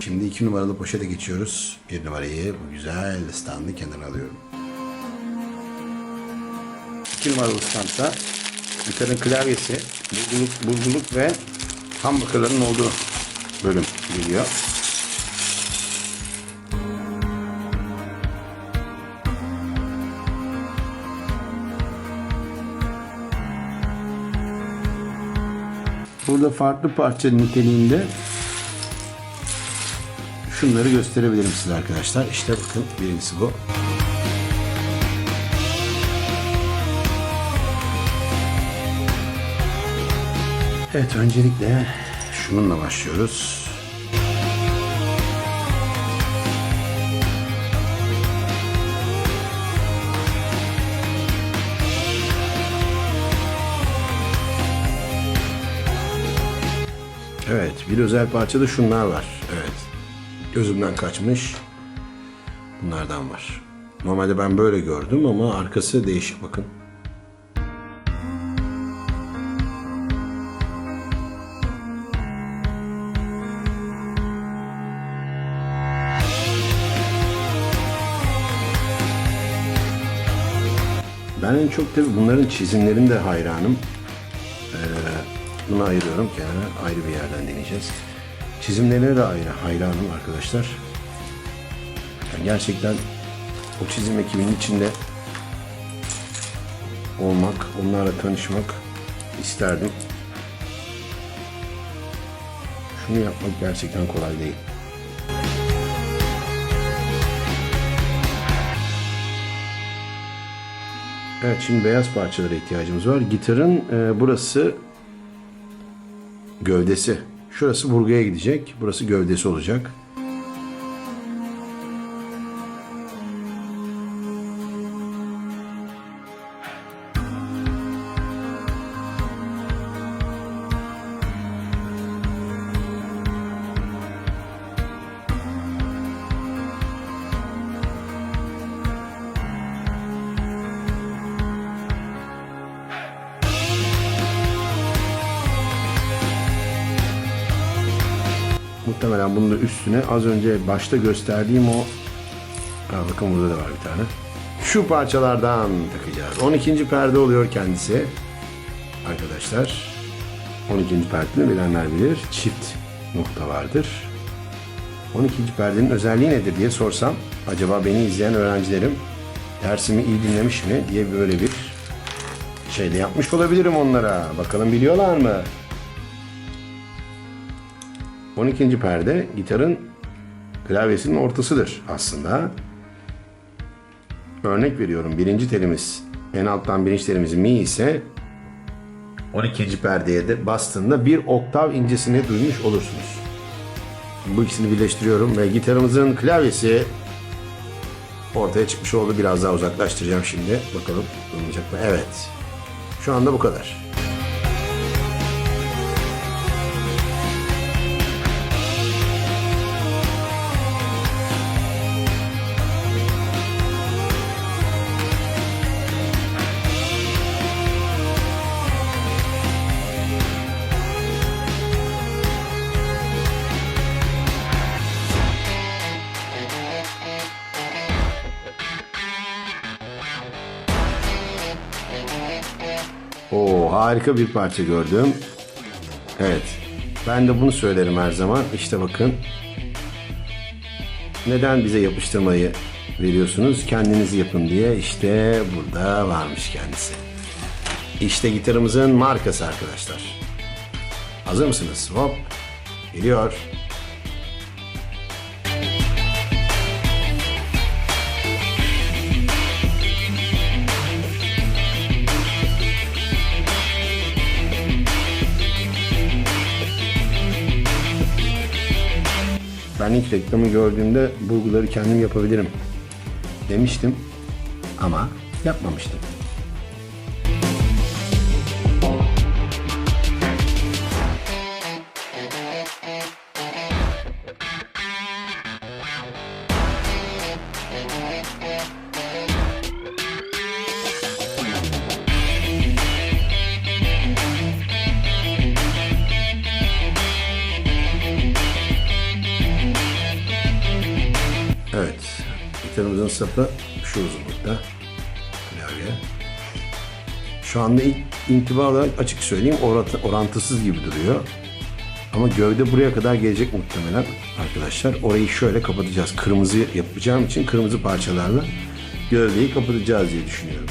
Şimdi iki numaralı poşete geçiyoruz. Bir numarayı bu güzel standı kenara alıyorum. İki numaralı standta gitarın klavyesi, burguluk, burguluk ve ham bakırların olduğu bölüm geliyor. Burada farklı parça niteliğinde şunları gösterebilirim size arkadaşlar. İşte bakın birincisi bu. Evet öncelikle şununla başlıyoruz. Evet, bir özel parçada şunlar var. Gözümden kaçmış. Bunlardan var. Normalde ben böyle gördüm ama arkası değişik bakın. Ben en çok tabii bunların çizimlerine de hayranım. Bunu ayırıyorum kenara. Ayrı bir yerden deneyeceğiz. Çizimlerine de ayrı hayranım arkadaşlar. Yani gerçekten o çizim ekibinin içinde olmak, onlarla tanışmak isterdim. Şunu yapmak gerçekten kolay değil. Evet şimdi beyaz parçalara ihtiyacımız var. Gitarın e, burası gövdesi. Şurası vurguya gidecek. Burası gövdesi olacak. Muhtemelen bunun da üstüne az önce başta gösterdiğim o ha, bakın burada da var bir tane. Şu parçalardan takacağız. 12. perde oluyor kendisi. Arkadaşlar 12. perdeni bilenler bilir. Çift nokta vardır. 12. perdenin özelliği nedir diye sorsam acaba beni izleyen öğrencilerim dersimi iyi dinlemiş mi diye böyle bir şey de yapmış olabilirim onlara. Bakalım biliyorlar mı? 12. perde gitarın klavyesinin ortasıdır aslında. Örnek veriyorum birinci telimiz en alttan birinci telimiz mi ise 12. perdeye de bastığında bir oktav incesini duymuş olursunuz. Bu ikisini birleştiriyorum ve gitarımızın klavyesi ortaya çıkmış oldu. Biraz daha uzaklaştıracağım şimdi. Bakalım duyulacak mı? Evet. Şu anda bu kadar. Harika bir parça gördüm. Evet. Ben de bunu söylerim her zaman. İşte bakın. Neden bize yapıştırmayı veriyorsunuz? Kendiniz yapın diye. İşte burada varmış kendisi. İşte gitarımızın markası arkadaşlar. Hazır mısınız? Hop. Geliyor. Ben ilk reklamı gördüğümde bulguları kendim yapabilirim demiştim ama yapmamıştım. Saçlarımızın sapı şu uzunlukta. Klavye. Şu anda intiba olarak açık söyleyeyim orantı- orantısız gibi duruyor. Ama gövde buraya kadar gelecek muhtemelen arkadaşlar. Orayı şöyle kapatacağız. Kırmızı yapacağım için kırmızı parçalarla gövdeyi kapatacağız diye düşünüyorum.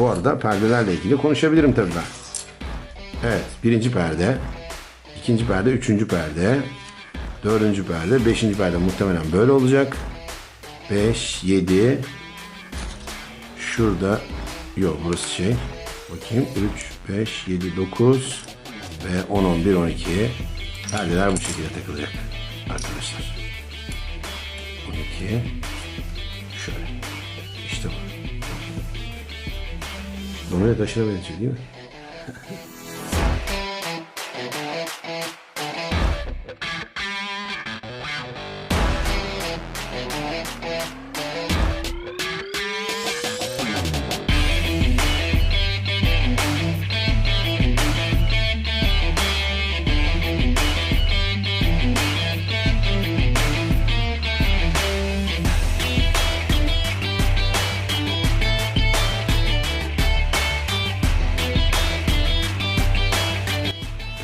Bu arada perdelerle ilgili konuşabilirim tabii ben. Evet, birinci perde, ikinci perde, üçüncü perde, dördüncü perde, beşinci perde muhtemelen böyle olacak. Beş, yedi, şurada, yok burası şey, bakayım, üç, beş, yedi, dokuz ve on, on bir, on iki. Perdeler bu şekilde takılacak arkadaşlar. 12 Domine taşına benziyor değil mi?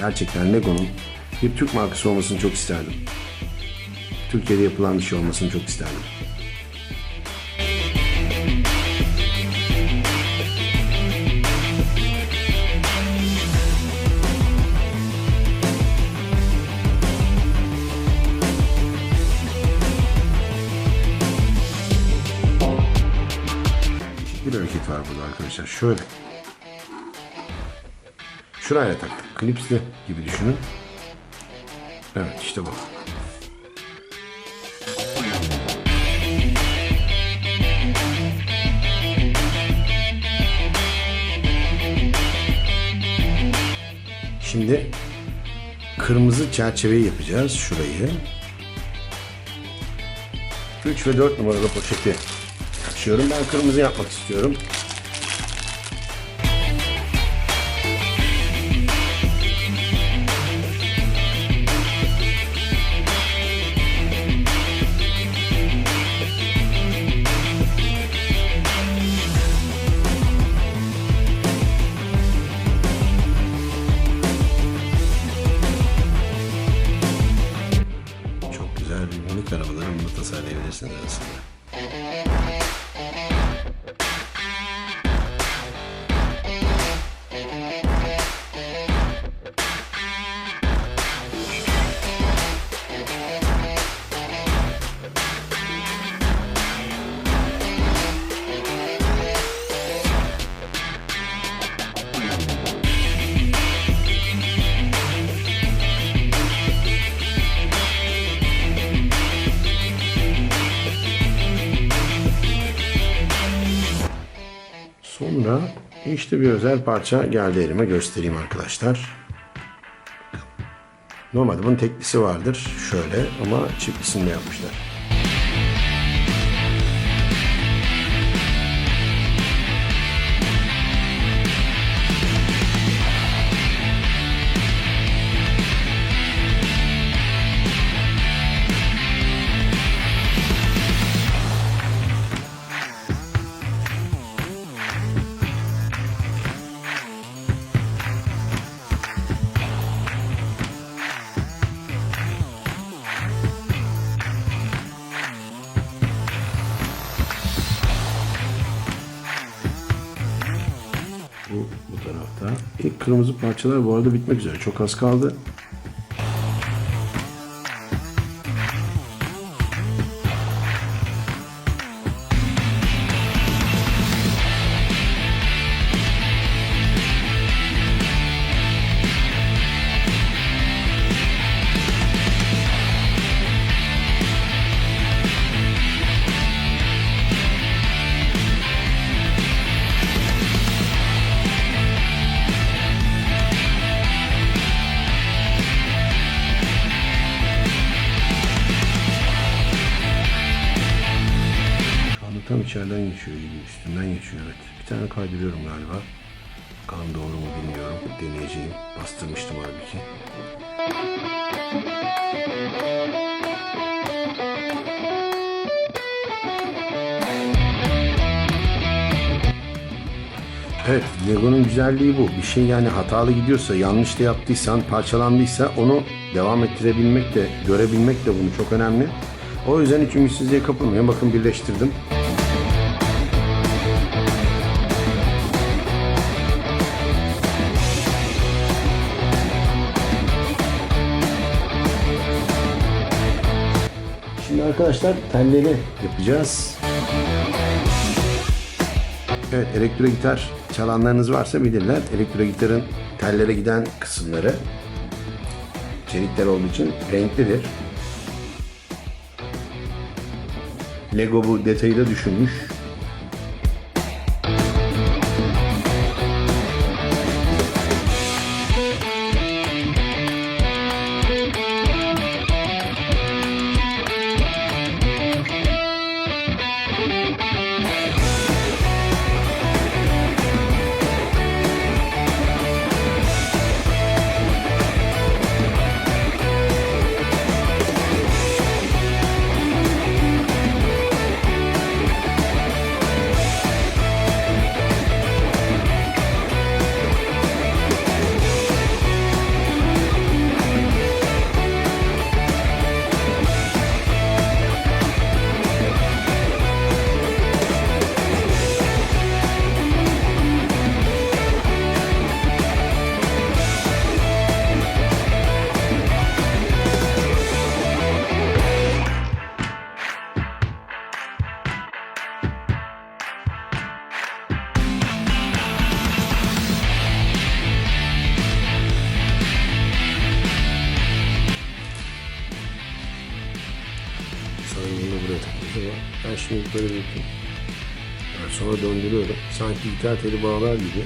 Gerçekten Lego'nun bir Türk markası olmasını çok isterdim. Türkiye'de yapılan bir şey olmasını çok isterdim. Bir hareket var burada arkadaşlar. Şöyle. Şuraya taktık. Klipsli gibi düşünün. Evet işte bu. Şimdi kırmızı çerçeveyi yapacağız şurayı. 3 ve 4 numaralı poşeti açıyorum. Ben kırmızı yapmak istiyorum. Sonra işte bir özel parça geldi elime göstereyim arkadaşlar. Normalde bunun teklisi vardır şöyle ama çiftlisini de yapmışlar. Kırmızı parçalar bu arada bitmek üzere. Çok az kaldı. Bir tane kaydırıyorum galiba. Bakalım doğru mu bilmiyorum. Deneyeceğim. Bastırmıştım halbuki. Evet, Lego'nun güzelliği bu. Bir şey yani hatalı gidiyorsa, yanlış da yaptıysan, parçalandıysa onu devam ettirebilmek de, görebilmek de bunu çok önemli. O yüzden hiç ümitsizliğe kapılmayın. Bakın birleştirdim. Arkadaşlar telleri yapacağız. Evet elektro gitar çalanlarınız varsa bilirler. Elektro gitarın tellere giden kısımları çelikler olduğu için renklidir. Lego bu detayı da düşünmüş. Sanırım bunu buraya ben şimdi böyle yapayım. Yani sonra döndürüyorum. Sanki gitar teli bağlar gibi.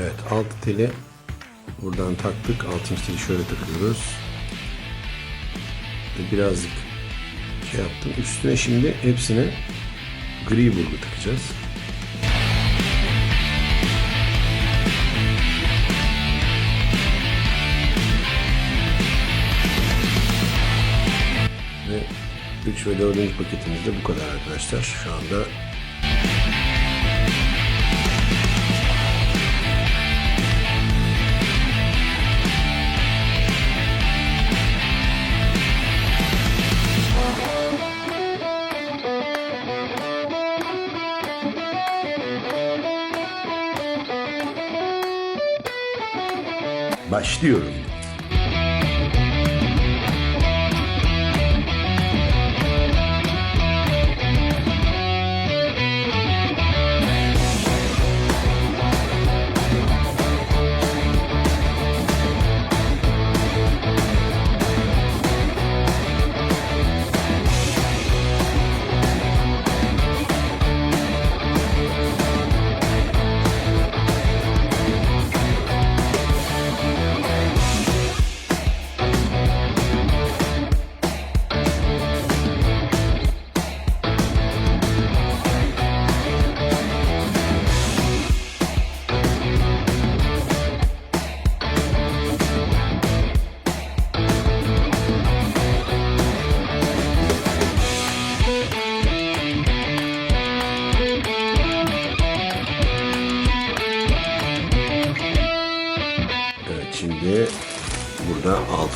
Evet altı teli buradan taktık. Altıncı teli şöyle takıyoruz. Birazcık şey yaptım. Üstüne şimdi hepsine gri burgu takacağız. Ve 3 ve 4. paketimiz de bu kadar arkadaşlar. Şu anda başlıyorum.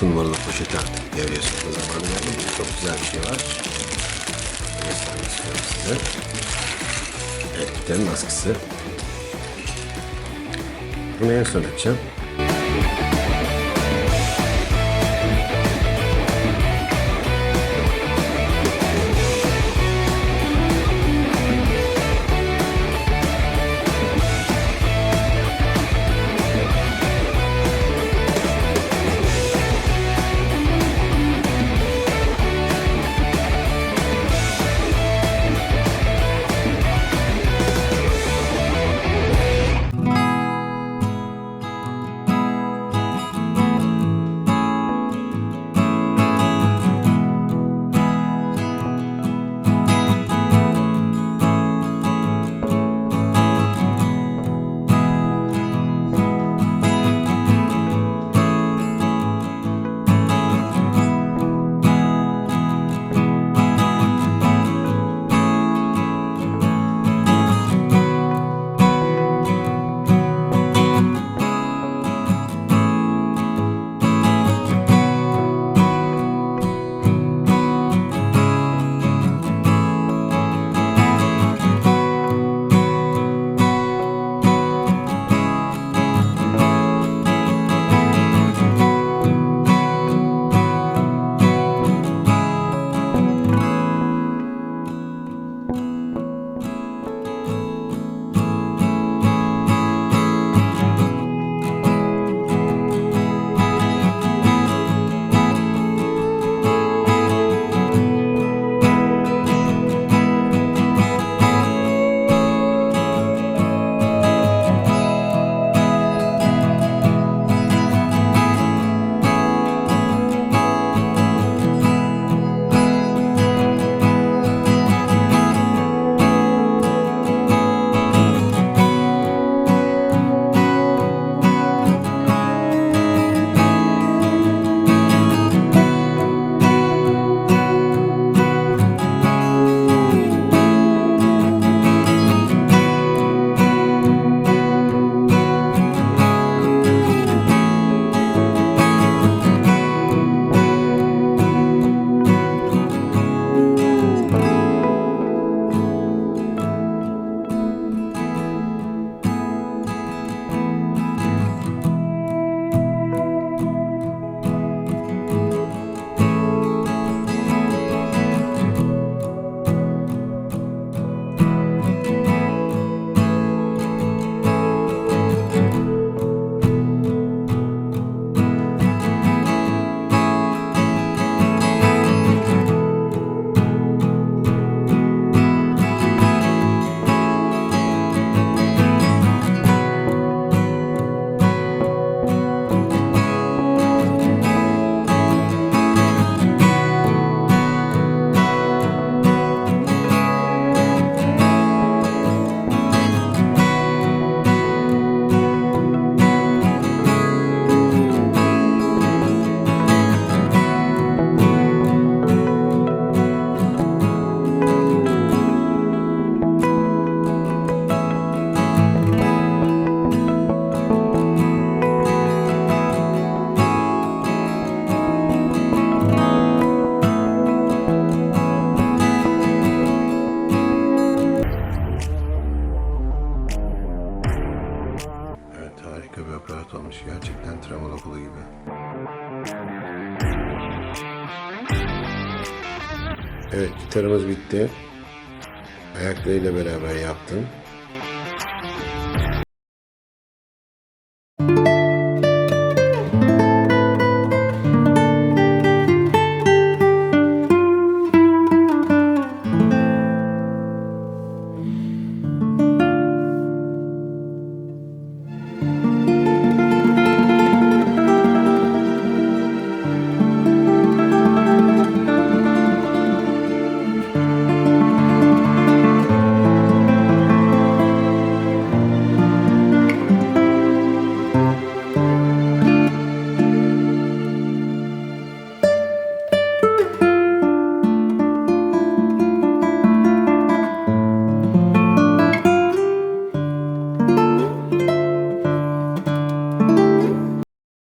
6 numaralı poşeti artık devreye sokma zamanı geldi. Çok güzel bir şey var. Göstermek istiyorum size. Evet, bitenin askısı. Bunu en son açacağım.